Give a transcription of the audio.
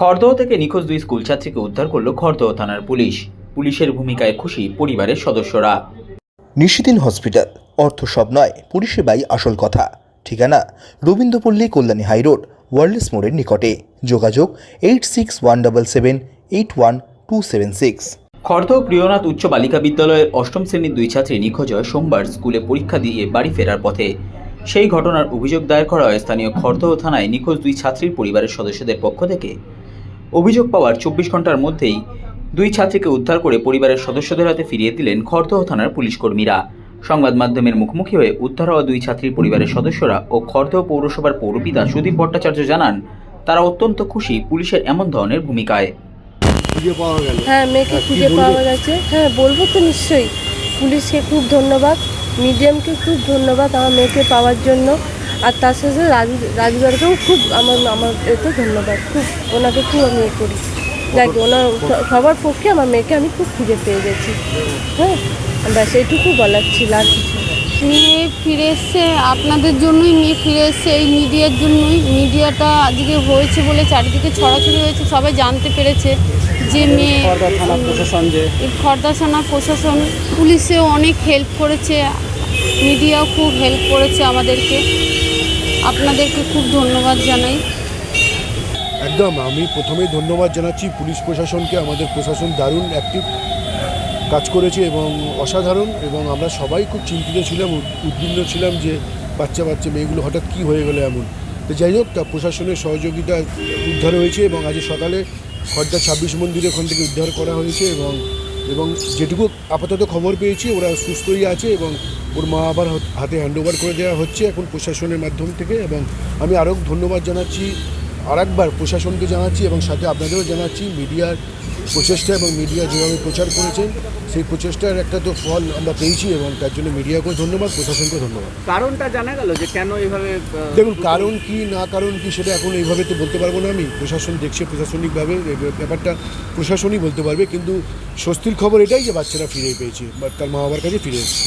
খড়দহ থেকে নিখোঁজ দুই স্কুল ছাত্রীকে উদ্ধার করল খড়দহ থানার পুলিশ। পুলিশের ভূমিকায় খুশি পরিবারের সদস্যরা। নিশিদিন হসপিটাল অর্থ সব নয় পরিষেবাই আসল কথা। ঠিকানা রবীন্দ্রপল্লী কল্যাণী হাইরোড ওয়ার্ল্ডস মোড়ের নিকটে। যোগাযোগ eight six one double seven eight one two seven six. Khardah Priyanath উচ্চ বালিকা বিদ্যালয়ের অষ্টম শ্রেণির দুই ছাত্রী নিখোঁজ হয় সোমবার স্কুলে পরীক্ষা দিয়ে বাড়ি ফেরার পথে। সেই ঘটনার অভিযোগ দায়ের করা হয় স্থানীয় খড়দহ থানায় নিখোঁজ দুই ছাত্রীর পরিবারের সদস্যদের পক্ষ থেকে। অভিযোগ পাওয়ার চব্বিশ ঘণ্টার মধ্যেই দুই ছাত্রীকে উদ্ধার করে পরিবারের সদস্যদের হাতে ফিরিয়ে দিলেন খড়দহ থানার পুলিশ কর্মীরা। সংবাদ মাধ্যমের মুখোমুখি হয়ে উদ্ধার হওয়া দুই ছাত্রীর পরিবারের সদস্যরা ও খড়দহ পৌরসভার পৌরপিতা সুদীপ ভট্টাচার্য জানান তারা অত্যন্ত খুশি পুলিশের এমন ধরনের ভূমিকায়। খুঁজে পাওয়া গেল। হ্যাঁ মেয়েকে খুঁজে পাওয়া গেছে। হ্যাঁ বলব তো নিশ্চয়ই। পুলিশকে খুব ধন্যবাদ। মিডিয়ামকে খুব ধন্যবাদ আমার মেয়েকে পাওয়ার জন্য। আর তার সাথে রাজু রাজুদারকেও খুব আমার আমার এতে ধন্যবাদ। খুব ওনাকে খুব আমি এ করি। যাক ওনার সবার পক্ষে আমার মেয়েকে আমি খুব খুঁজে পেয়ে গেছি। হ্যাঁ? ব্যাস এইটুকু বলার ছিল আর কিছু মেয়ে ফিরে এসছে আপনাদের জন্যই মেয়ে ফিরে এসছে এই মিডিয়ার জন্যই। মিডিয়াটা আজকে হয়েছে বলে চারিদিকে ছড়াছড়ি হয়েছে সবাই জানতে পেরেছে যে মেয়ে খড়দা থানা প্রশাসন পুলিশেও অনেক হেল্প করেছে। মিডিয়াও খুব হেল্প করেছে আমাদেরকে। আপনাদেরকে খুব ধন্যবাদ জানাই। একদম, আমি প্রথমেই ধন্যবাদ জানাচ্ছি পুলিশ প্রশাসনকে, আমাদের প্রশাসন দারুণ অ্যাক্টিভ কাজ করেছে এবং অসাধারণ এবং আমরা সবাই খুব চিন্তিত ছিলাম, উদ- উদ্বিগ্ন ছিলাম যে বাচ্চা বাচ্চা মেয়েগুলো হঠাৎ কী হয়ে গেলো এমন। তো যাই হোক, তা প্রশাসনের সহযোগিতা উদ্ধার হয়েছে এবং আজ সকালে খড়দা ছাব্বিশ মন্দিরে ওখান থেকে উদ্ধার করা হয়েছে এবং এবং যেটুকু আপাতত খবর পেয়েছি, ওরা সুস্থই আছে এবং ওর মা আবার হাত- হ্যান্ডওভার করে দেওয়া হচ্ছে এখন প্রশাসনের মাধ্যম থেকে এবং আমি আরও ধন্যবাদ জানাচ্ছি, আরেকবার প্রশাসনকে জানাচ্ছি এবং সাথে আপনাদেরও জানাচ্ছি, মিডিয়ার প্রচেষ্টা এবং মিডিয়া যেভাবে প্রচার করেছেন সেই প্রচেষ্টার একটা তো ফল আমরা পেয়েছি এবং তার জন্য মিডিয়াকেও ধন্যবাদ প্রশাসনকেও ধন্যবাদ। কারণটা জানা গেল যে কেন এইভাবে দেখুন কারণ কি না কারণ কি সেটা এখন এইভাবে তো বলতে পারব না আমি। প্রশাসন দেখছে প্রশাসনিকভাবে ব্যাপারটা প্রশাসনই বলতে পারবে কিন্তু স্বস্তির খবর এটাই যে বাচ্চারা ফিরে পেয়েছে বা তার মা বাবার কাছে ফিরে এসেছে।